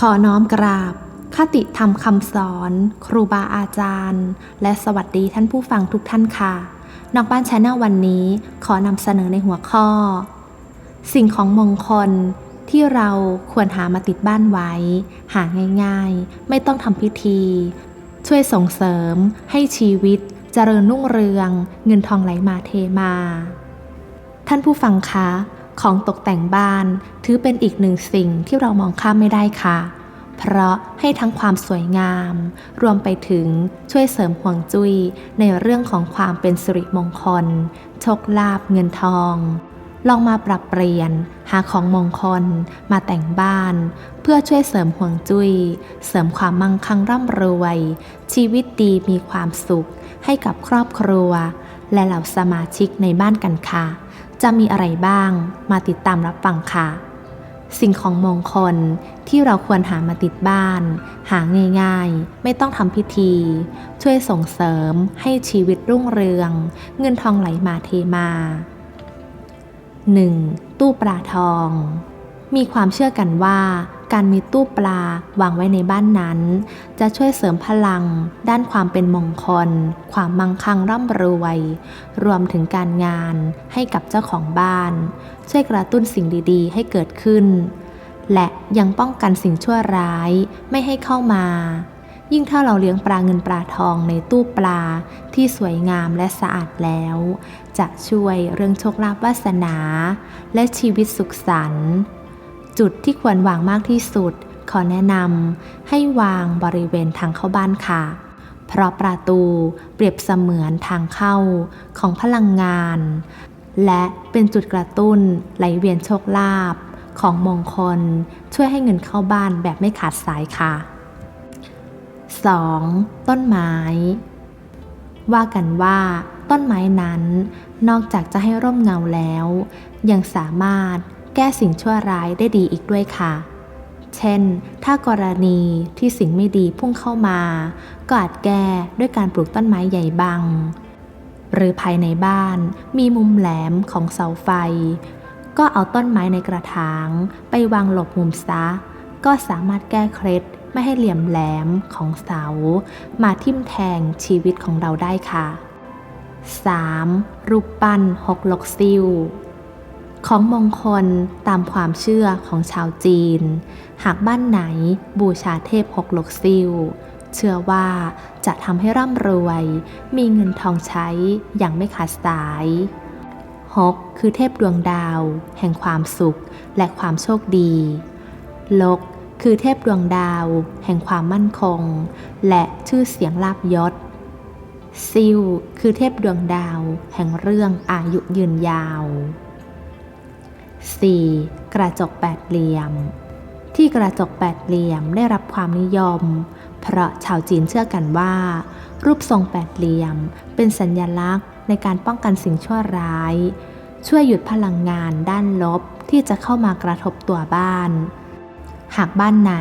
ขอน้อมกราบคติธรรมคำสอน ครูบาอาจารย์ และสวัสดีท่านผู้ฟังทุกท่านค่ะ นอกบ้านชาแนลวันนี้ขอนำเสนอในหัวข้อ สิ่งของมงคลที่เราควรหามาติดบ้านไว้ หาง่ายๆ ไม่ต้องทำพิธี ช่วยส่งเสริมให้ชีวิตเจริญรุ่งเรือง เงินทองไหลมาเทมา ท่านผู้ฟังคะ ของตกแต่งบ้านถือเป็นอีกหนึ่งสิ่งที่เรามองข้ามไม่ได้ค่ะ เพราะให้ทั้งความสวยงาม รวมไปถึงช่วยเสริมห่วงจุ้ยในเรื่องของความเป็นสิริมงคล โชคลาภเงินทอง ลองมาปรับเปลี่ยน หาของมงคล มาแต่งบ้าน เพื่อช่วยเสริมห่วงจุย้ย เสริมความมั่งคั่งร่ำรวย ชีวิตดีมีความสุข ให้กับครอบครัว และเหล่าสมาชิกในบ้านกันค่ะ จะมีอะไรบ้างมาติดตามรับฟังค่ะ สิ่งของมงคลที่เราควรหามาติดบ้าน หาง่ายๆ ไม่ต้องทำพิธี ช่วยส่งเสริมให้ชีวิตรุ่งเรือง เงินทองไหลมาเทมา 1. ตู้ปลาทอง มีความเชื่อกันว่า การมีตู้ปลาวางไว้ในบ้านนั้น จะช่วยเสริมพลัง ด้านความเป็นมงคล ความมั่งคั่งร่ำรวย รวมถึงการงานให้กับเจ้าของบ้าน ช่วยกระตุ้นสิ่งดีๆ ให้เกิดขึ้น และยังป้องกันสิ่งชั่วร้ายไม่ให้เข้ามา ยิ่งถ้าเราเลี้ยงปลาเงินปลาทองในตู้ปลาที่สวยงามและสะอาดแล้ว จะช่วยเรื่องโชคลาภวาสนา และชีวิตสุขสันต์ จุดที่ควรวางมากที่สุด ขอแนะนำให้วางบริเวณทางเข้าบ้านค่ะ เพราะประตูเปรียบเสมือนทางเข้าของพลังงาน และเป็นจุดกระตุ้นไหลเวียนโชคลาภของมงคลช่วยให้เงินเข้าบ้านแบบไม่ขาดสายค่ะ 2. ต้นไม้ ว่ากันว่าต้นไม้นั้น นอกจากจะให้ร่มเงาแล้ว ยังสามารถ แก้สิ่งชั่วร้ายได้ดีอีกด้วยค่ะ เช่น ถ้ากรณีที่สิ่งไม่ดีพุ่งเข้ามา ก็อาจแก้ด้วยการปลูกต้นไม้ใหญ่บัง หรือภายในบ้านมีมุมแหลมของเสาไฟ ก็เอาต้นไม้ในกระถาง ไปวางหลบมุมซะ ก็สามารถแก้เคล็ดไม่ให้เหลี่ยมแหลมของเสา มาทิ่มแทงชีวิตของเราได้ค่ะ 3. รูปปั้นหกลกซิว ของมงคลตามความเชื่อของชาวจีน หากบ้านไหนบูชาเทพหกลกซิวเชื่อว่าจะทำให้ร่ำรวย มีเงินทองใช้อย่างไม่ขาดสายฮกคือเทพดวงดาว แห่งความสุขและความโชคดี ลกคือเทพดวงดาว แห่งความมั่นคง และชื่อเสียงลาบยศ ซิวคือเทพดวงดาว แห่งเรื่องอายุยืนยาว 4. กระจกแปดเหลี่ยม ที่กระจกแปดเหลี่ยมได้รับความนิยม เพราะชาวจีนเชื่อกันว่า รูปทรงแปดเหลี่ยม เป็นสัญญลักษณ์ในการป้องกันสิ่งชั่วร้าย ช่วยหยุดพลังงานด้านลบที่จะเข้ามากระทบตัวบ้าน หากบ้านไหน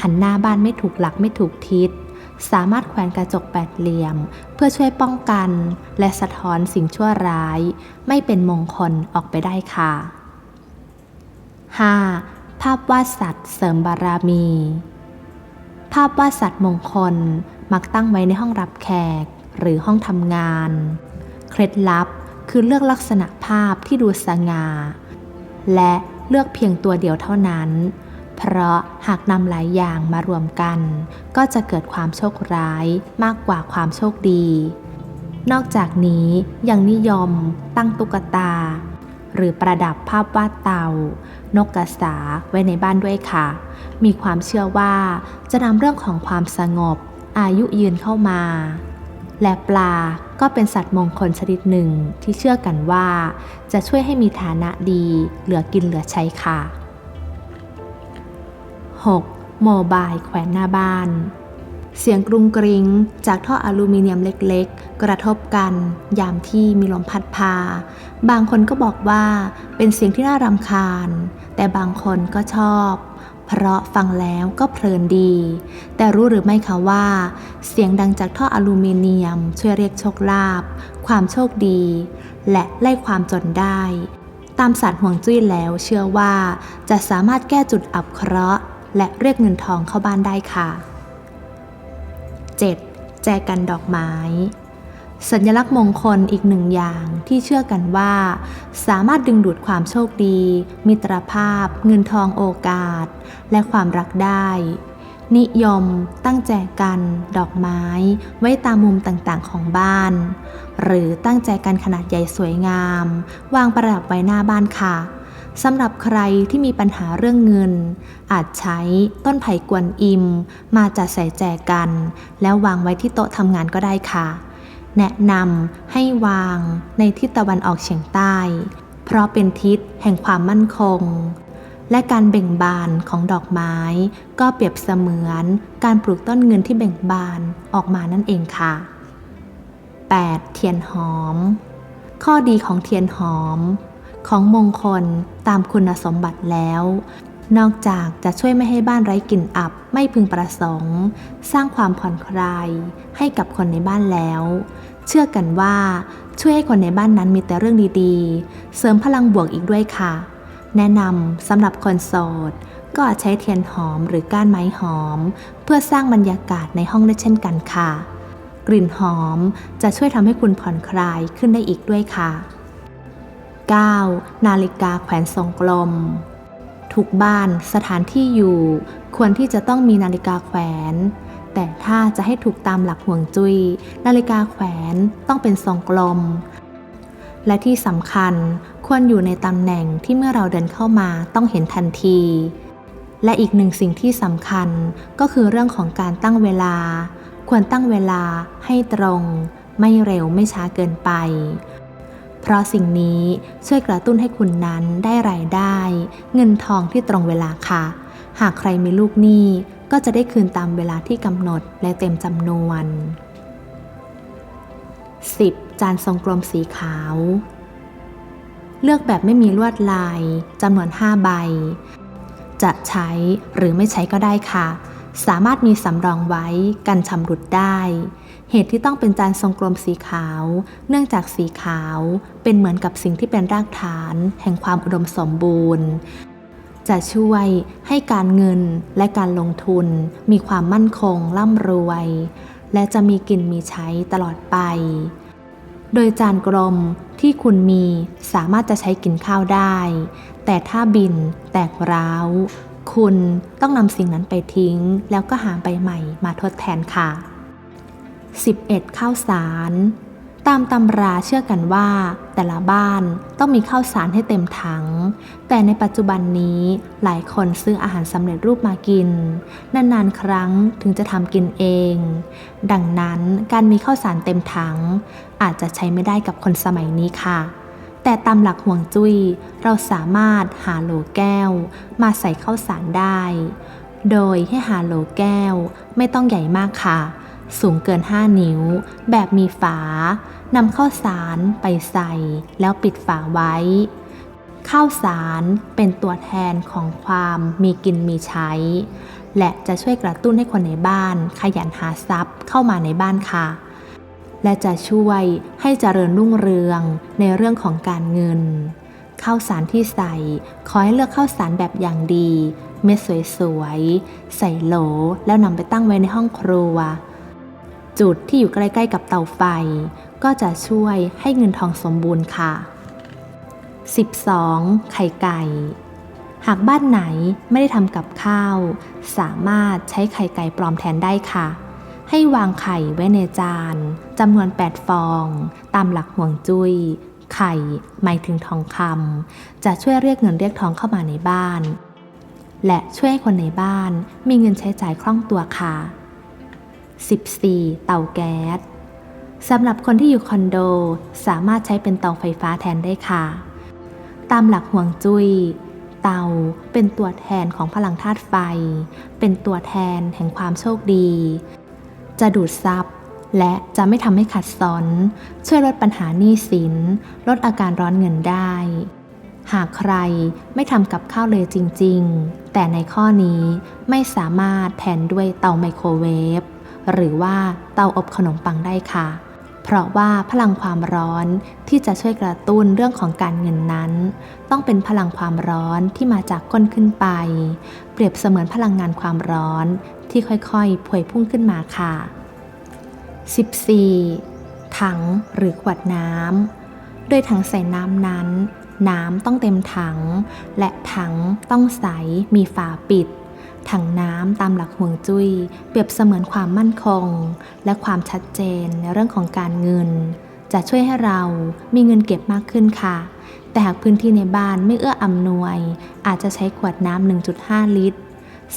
หันหน้าบ้านไม่ถูกหลักไม่ถูกทิศ สามารถแขวนกระจกแปดเหลี่ยม เพื่อช่วยป้องกัน และสะท้อนสิ่งชั่วร้าย ไม่เป็นมงคลออกไปได้ค่ะ 5. ภาพวาดสัตว์เสริมบารมี ภาพวาดสัตว์มงคลมักตั้งไว้ในห้องรับแขกหรือห้องทำงาน เคล็ดลับคือเลือกลักษณะภาพที่ดูสง่า และเลือกเพียงตัวเดียวเท่านั้น เพราะหากนำหลายอย่างมารวมกัน ก็จะเกิดความโชคร้ายมากกว่าความโชคดี นอกจากนี้ยังนิยมตั้งตุ๊กตา หรือประดับภาพวาดเตา นกกระสาไว้ในบ้านด้วยค่ะ มีความเชื่อว่าจะนำเรื่องของความสงบ อายุยืนเข้ามา และปลาก็เป็นสัตว์มงคลชนิดหนึ่งที่เชื่อกันว่า จะช่วยให้มีฐานะดี เหลือกินเหลือใช้ค่ะ 6. โมบายแขวนหน้าบ้านเสียงกรุงกริง จากท่ออลูมิเนียมเล็ก กระทบกัน ยามที่มีลมพัดพา บางคนก็บอกว่าเป็นเสียงที่น่ารำคาญ แต่บางคนก็ชอบ เพราะฟังแล้วก็เพลินดี แต่รู้หรือไม่คะว่า เสียงดังจากท่ออลูมิเนียม ช่วยเรียกโชคลาภความโชคดี และไล่ความจนได้ ตามศาสตร์ห่วงจุ้ยแล้วเชื่อว่าจะสามารถแก้จุดอับเคราะห์ และเรียกเงินทองเข้าบ้านได้ค่ะ 7. แจกันดอกไม้ สัญลักษณ์มงคลอีกหนึ่งอย่างที่เชื่อกันว่า สามารถดึงดูดความโชคดี มิตรภาพ เงินทองโอกาส และความรักได้ นิยม ตั้งแจกัน ดอกไม้ ไว้ตามมุมต่างๆของบ้าน หรือตั้งแจกันขนาดใหญ่สวยงาม วางประดับไว้หน้าบ้านค่ะสำหรับใครที่มีปัญหาเรื่องเงิน อาจใช้ต้นไผ่กวนอิม มาจัดใส่แจกัน แล้ววางไว้ที่โต๊ะทำงานก็ได้ค่ะ แนะนำให้วางในทิศตะวันออกเฉียงใต้ เพราะเป็นทิศแห่งความมั่นคง และการเบ่งบานของดอกไม้ ก็เปรียบเสมือนการปลูกต้นเงินที่เบ่งบานออกมานั่นเองค่ะ 8. เทียนหอม ข้อดีของเทียนหอม ของมงคลตามคุณสมบัติแล้ว นอกจากจะช่วยไม่ให้บ้านไร้กลิ่นอับไม่พึงประสงค์ สร้างความผ่อนคลายให้กับคนในบ้านแล้ว เชื่อกันว่าช่วยให้คนในบ้านนั้นมีแต่เรื่องดีๆ เสริมพลังบวกอีกด้วยค่ะ แนะนำสำหรับคนโสด ก็อาจใช้เทียนหอมหรือก้านไม้หอม เพื่อสร้างบรรยากาศในห้องได้เช่นกันค่ะ กลิ่นหอมจะช่วยทำให้คุณผ่อนคลายขึ้นได้อีกด้วยค่ะ 9. นาฬิกาแขวนทรงกลม ทุกบ้านสถานที่อยู่ ควรที่จะต้องมีนาฬิกาแขวน แต่ถ้าจะให้ถูกตามหลักห่วงจุย้ยนาฬิกาแขวนต้องเป็นทรงกลม และที่สำคัญควรอยู่ในตำแหน่งที่เมื่อเราเดินเข้ามาต้องเห็นทันที และอีกหนึ่งสิ่งที่สำคัญก็คือเรื่องของการตั้งเวลา ควรตั้งเวลาให้ตรง ไม่เร็วไม่ช้าเกินไป เพราะสิ่งนี้ช่วยกระตุ้นให้คุณนั้นได้รายได้ เงินทองที่ตรงเวลาค่ะ หากใครมีลูกหนี้ก็จะได้คืนตามเวลาที่กำหนดและเต็มจำนวน 10. จานทรงกลมสีขาว เลือกแบบไม่มีลวดลายจำนวน 5 ใบ จะใช้หรือไม่ใช้ก็ได้ค่ะ สามารถมีสำรองไว้กันชำรุดได้ เหตุที่ต้องเป็นจานทรงกลมสีขาว เนื่องจากสีขาวเป็นเหมือนกับสิ่งที่เป็นรากฐาน แห่งความอุดมสมบูรณ์ จะช่วยให้การเงินและการลงทุน มีความมั่นคงร่ำรวย และจะมีกินมีใช้ตลอดไป โดยจานกลมที่คุณมีสามารถจะใช้กินข้าวได้ แต่ถ้าบินแตกร้าว คุณต้องนำสิ่งนั้นไปทิ้ง แล้วก็หาใบใหม่มาทดแทนค่ะ 11. ข้าวสาร ตามตำราเชื่อกันว่า แต่ละบ้านต้องมีข้าวสารให้เต็มถัง แต่ในปัจจุบันนี้หลายคนซื้ออาหารสำเร็จรูปมากิน นานๆครั้งถึงจะทำกินเอง ดังนั้นการมีข้าวสารเต็มถัง อาจจะใช้ไม่ได้กับคนสมัยนี้ค่ะ แต่ตามหลักห่วงจุย้ยเราสามารถหาโหลแก้ว มาใส่ข้าวสารได้ โดยให้หาโหลแก้วไม่ต้องใหญ่มากค่ะ สูงเกิน 5 นิ้ว แบบมีฝานำข้าวสารไปใส่ แล้วปิดฝาไว้ ข้าวสารเป็นตัวแทนของความมีกินมีใช้ และจะช่วยกระตุ้นให้คนในบ้าน ขยันหาทรัพย์เข้ามาในบ้านค่ะ และจะช่วยให้เจริญรุ่งเรืองในเรื่องของการเงิน ข้าวสารที่ใส่ ขอให้เลือกข้าวสารแบบอย่างดี เม็ดสวยๆ ใส่โหลแล้วนำไปตั้งไว้ในห้องครัว จุดที่อยู่ใกล้ ๆ กับเตาไฟ ก็จะช่วยให้เงินทองสมบูรณ์ค่ะ 12. ไข่ไก่ หากบ้านไหนไม่ได้ทำกับข้าว สามารถใช้ไข่ไก่ปลอมแทนได้ค่ะ ให้วางไข่ไว้ในจานจำนวน 8 ฟอง ตามหลักห่วงจุย้ย ไข่หมายถึงทองคำจะช่วยเรียกเงินเรียกทองเข้ามาในบ้าน และช่วยให้คนในบ้านมีเงินใช้จ่ายคล่องตัวค่ะ 14. เตาแก๊สสำหรับคนที่อยู่คอนโดสามารถใช้เป็นเตาไฟฟ้าแทนได้ค่ะ ตามหลักห่วงจุย้ย เตาเป็นตัวแทนของพลังธาตุไฟ เป็นตัวแทนแห่งความโชคดี จะดูดซับและจะไม่ทำให้ขัดสน ช่วยลดปัญหาหนี้สิน ลดอาการร้อนเงินได้ หากใครไม่ทำกับข้าวเลยจริง ๆ แต่ในข้อนี้ไม่สามารถแทนด้วยเตาไมโครเวฟ หรือว่าเตาอบขนมปังได้ค่ะ เพราะว่าพลังความร้อนที่จะช่วยกระตุ้นเรื่องของการเงินนั้น ต้องเป็นพลังความร้อนที่มาจากก้นขึ้นไป เปรียบเสมือนพลังงานความร้อนที่ค่อยๆพวยพุ่งขึ้นมาค่ะ 14. ถังหรือขวดน้ำโดยถังใส่น้ำนั้น น้ำต้องเต็มถัง และถังต้องใสมีฝาปิด ถังน้ำตามหลักห่วงจุย้ยเปรียบเสมือนความมั่นคง และความชัดเจนในเรื่องของการเงิน จะช่วยให้เรามีเงินเก็บมากขึ้นค่ะ แต่หากพื้นที่ในบ้านไม่เอื้ออำนวย อาจจะใช้ขวดน้ำ1.5 ลิตร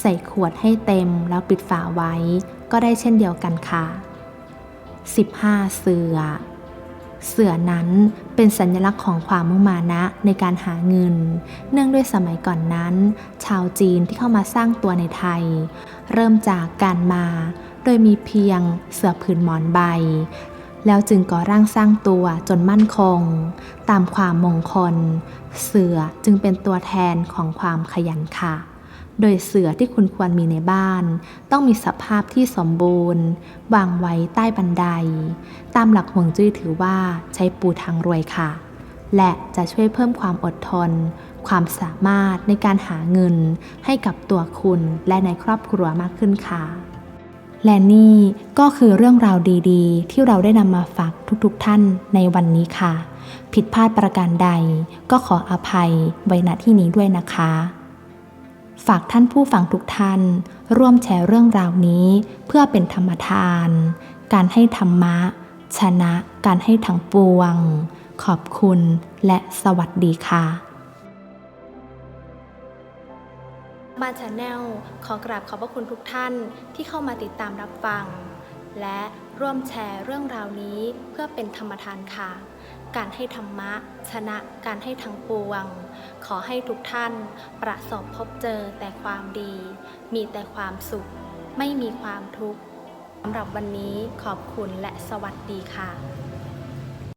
ใส่ขวดให้เต็มแล้วปิดฝาไว้ ก็ได้เช่นเดียวกันค่ะ 15 เสือ เสือนั้นเป็นสัญลักษณ์ของความมุ่งมานะในการหาเงิน เนื่องด้วยสมัยก่อนนั้น ชาวจีนที่เข้ามาสร้างตัวในไทย เริ่มจากการมา โดยมีเพียงเสือผืนหมอนใบ แล้วจึงก่อร่างสร้างตัวจนมั่นคง ตามความมงคล เสือจึงเป็นตัวแทนของความขยันค่ะ โดยเสือที่คุณควรมีในบ้าน ต้องมีสภาพที่สมบูรณ์ วางไว้ใต้บันได ตามหลักห่วงจุ้ยถือว่าใช้ปูทางรวยค่ะ และจะช่วยเพิ่มความอดทน ความสามารถในการหาเงินให้กับตัวคุณและในครอบครัวมากขึ้นค่ะ และนี่ก็คือเรื่องราวดีๆ ที่เราได้นำมาฝากทุกๆท่านในวันนี้ค่ะ ผิดพลาดประการใดก็ขออภัยไว้ณที่นี้ด้วยนะคะ ฝากท่านผู้ฟังทุกท่าน ร่วมแชร์เรื่องราวนี้ เพื่อเป็นธรรมทาน การให้ธรรมะ ชนะการให้ทั้งปวง ขอบคุณและสวัสดีค่ะ มาชาแนลขอกราบขอบพระคุณทุกท่านที่เข้ามาติดตามรับฟัง และร่วมแชร์เรื่องราวนี้เพื่อเป็นธรรมทานค่ะ การให้ธรรมะ ชนะการให้ทั้งปวง ขอให้ทุกท่านประสบพบเจอแต่ความดี มีแต่ความสุข ไม่มีความทุกข์สำหรับวันนี้ขอบคุณและสวัสดีค่ะ